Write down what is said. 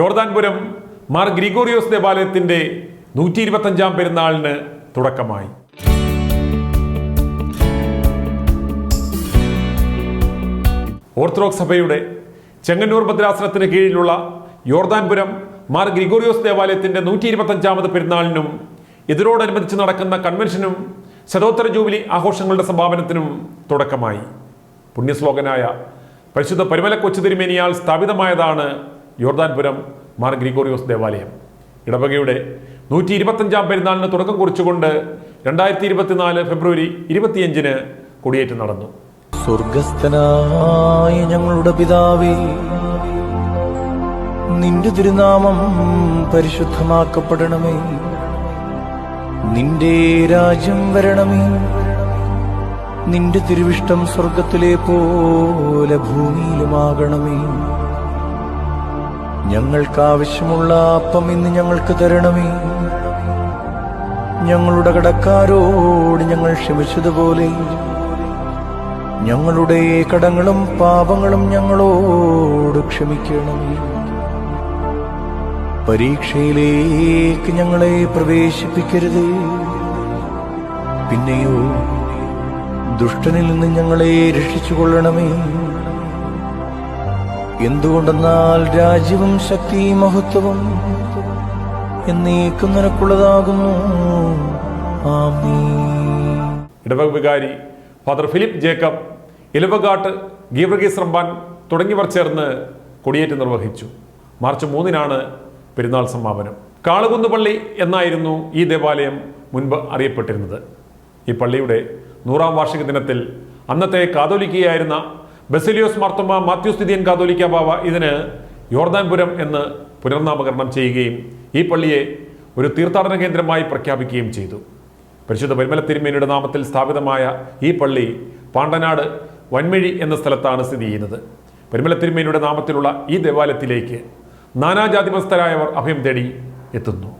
യോർദാൻപുരം മാർ ഗ്രിഗോറിയോസ് ദേവാലയത്തിന്റെ നൂറ്റി ഇരുപത്തഞ്ചാം പെരുന്നാളിന് തുടക്കമായി. ഓർത്തഡോക്സ് സഭയുടെ ചെങ്ങന്നൂർ ഭദ്രാസനത്തിന് കീഴിലുള്ള യോർദാൻപുരം മാർ ഗ്രിഗോറിയോസ് ദേവാലയത്തിന്റെ നൂറ്റി ഇരുപത്തഞ്ചാമത് പെരുന്നാളിനും ഇതിനോടനുബന്ധിച്ച് നടക്കുന്ന കൺവെൻഷനും ശതോത്തര ജൂബിലി ആഘോഷങ്ങളുടെ സമാപനത്തിനും തുടക്കമായി. പുണ്യശ്ലോകനായ പരിശുദ്ധ പരിമല കൊച്ചു തിരുമേനിയാൽ സ്ഥാപിതമായതാണ് യോർദാൻപുരം മാർ ഗ്രിഗോറിയോസ് ദേവാലയം. ഇടവകയുടെ നൂറ്റി ഇരുപത്തഞ്ചാം പെരുന്നാളിന് തുടക്കം കുറിച്ചുകൊണ്ട് രണ്ടായിരത്തി ഇരുപത്തിനാല് ഫെബ്രുവരി ഇരുപത്തിയഞ്ചിന് കൊടിയേറ്റ് നടന്നു. സ്വർഗസ്ഥനായ ഞങ്ങളുടെ പിതാവേ നിന്റെ തിരുനാമം പരിശുദ്ധമാക്കപ്പെടണമേ. നിന്റെ രാജ്യം വരണമേ. നിന്റെ തിരുവിഷ്ടം സ്വർഗത്തിലെ പോലെ ഭൂമിയിലുമാകണമേ. ഞങ്ങൾക്ക് ആവശ്യമുള്ള അപ്പം ഇന്ന് ഞങ്ങൾക്ക് തരണമേ. ഞങ്ങളുടെ കടക്കാരോട് ഞങ്ങൾ ക്ഷമിച്ചതുപോലെ. ഞങ്ങളുടെ കടങ്ങളും പാപങ്ങളും ഞങ്ങളോട് ക്ഷമിക്കണമേ. പരീക്ഷയിലേക്ക് ഞങ്ങളെ പ്രവേശിപ്പിക്കരുത്. പിന്നെയോ ദുഷ്ടനിൽ നിന്ന് ഞങ്ങളെ രക്ഷിച്ചുകൊള്ളണമേ. എന്തുകൊണ്ടെന്നാൽ രാജ്യവും ശക്തി മഹത്വവും എന്നേക്കും നിനക്കുള്ളതാകുന്നു. ആമീൻ. ഇടവക വികാരി ഫാദർ ഫിലിപ്പ് ജേക്കബ് ഇലവകാട്ട് ഗീവർഗീസ് റമ്പാൻ തുടങ്ങിയവർ ചേർന്ന് കൊടിയേറ്റ് നിർവഹിച്ചു. മാർച്ച് മൂന്നിനാണ് പെരുന്നാൾ സമാപനം. കാളുകുന്നുപള്ളി എന്നായിരുന്നു ഈ ദേവാലയം മുൻപ് അറിയപ്പെട്ടിരുന്നത്. ഈ പള്ളിയുടെ നൂറാം വാർഷിക ദിനത്തിൽ അന്നത്തെ കാതോലിക്കയായിരുന്ന ബെസിലിയോസ് മാർത്തോമ മാത്യു തിദിയൻ കാതോലിക്ക ബാവ ഇതിന് യോർദാൻപുരം എന്ന് പുനർനാമകരണം ചെയ്യുകയും ഈ പള്ളിയെ ഒരു തീർത്ഥാടന കേന്ദ്രമായി പ്രഖ്യാപിക്കുകയും ചെയ്തു. പരിശുദ്ധ പരിമല തിരുമേനിയുടെ നാമത്തിൽ സ്ഥാപിതമായ ഈ പള്ളി പാണ്ടനാട് വൻമിഴി എന്ന സ്ഥലത്താണ് സ്ഥിതി ചെയ്യുന്നത്. പരിമല തിരുമേനിയുടെ നാമത്തിലുള്ള ഈ ദേവാലയത്തിലേക്ക് നാനാജാതിമസ്ഥരായവർ അഭയം തേടി എത്തുന്നു.